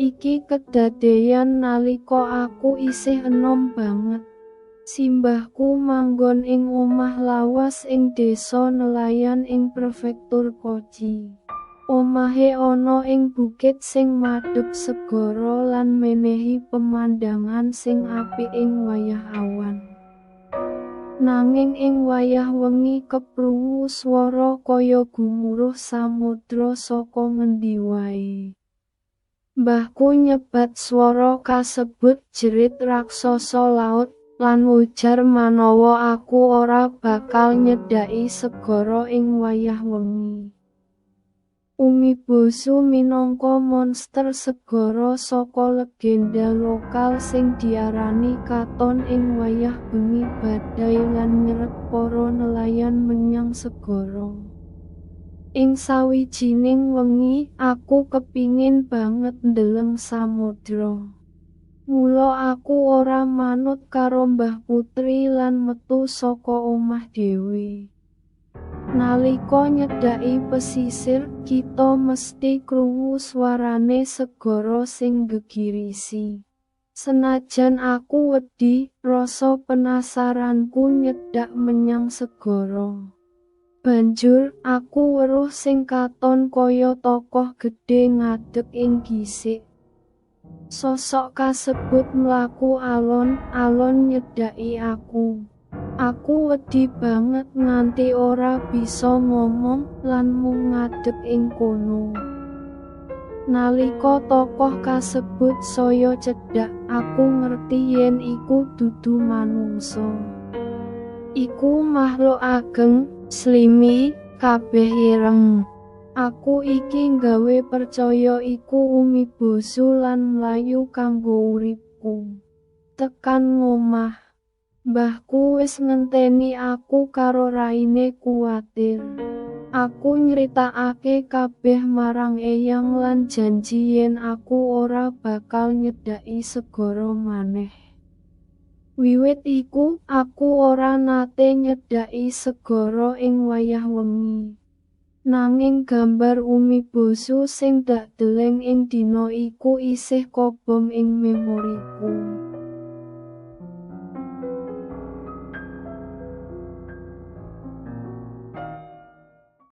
Iki kedadeyan nalika aku isih enom banget. Simbahku manggon ing omah lawas ing desa nelayan ing prefektur Kochi. Omahe ana ing bukit sing madhep segara lan menehi pemandangan sing apik ing wayah awan. Nanging ing wayah wengi keprungu swara kaya gumuruh samudra saka ngendi wae. Mbahku nyebat swara kasebut jerit raksasa laut lan ujar manawa aku ora bakal nyedaki segara ing wayah wengi. Umibosu minangka monster segara saka legenda lokal sing diarani katon ing wayah bengi badai lan nyeret para nelayan menyang segara. Ing sawijining wengi, aku kepingin banget ndeleng samudra. Mula aku ora manut karo Mbah Putri lan metu saka omah dhewe. Nalika nyedaki pesisir, kita mesti krungu swarane segara sing gegirisi. Senajan aku wedi, rasa penasaranku nyedak menyang segara. Banjur, aku weruh sing katon kaya tokoh gedhe ngadeg ing gisik. Sosok kasebut mlaku alon-alon nyedaki aku. Aku wedi banget nganti ora bisa ngomong lan mung ngadeg ing kono. Nalika tokoh kasebut saya cedhak, aku ngerti yen iku dudu manungsa. Iku makhluk ageng, slimi, kabeh ireng. Aku iki nggawe percaya iku umibosu lan mlayu kanggo uripku. Tekan ngomah Mbahku wis ngenteni aku karo raine kuwatir. Aku nyritakake kabeh marang Eyang lan janji yen aku ora bakal nyedaki segara maneh. Wiwit iku, aku ora nate nyedaki segara ing wayah wengi. Nanging gambar umi bosu sing dak deleng ing dina iku isih kobong ing memoriku.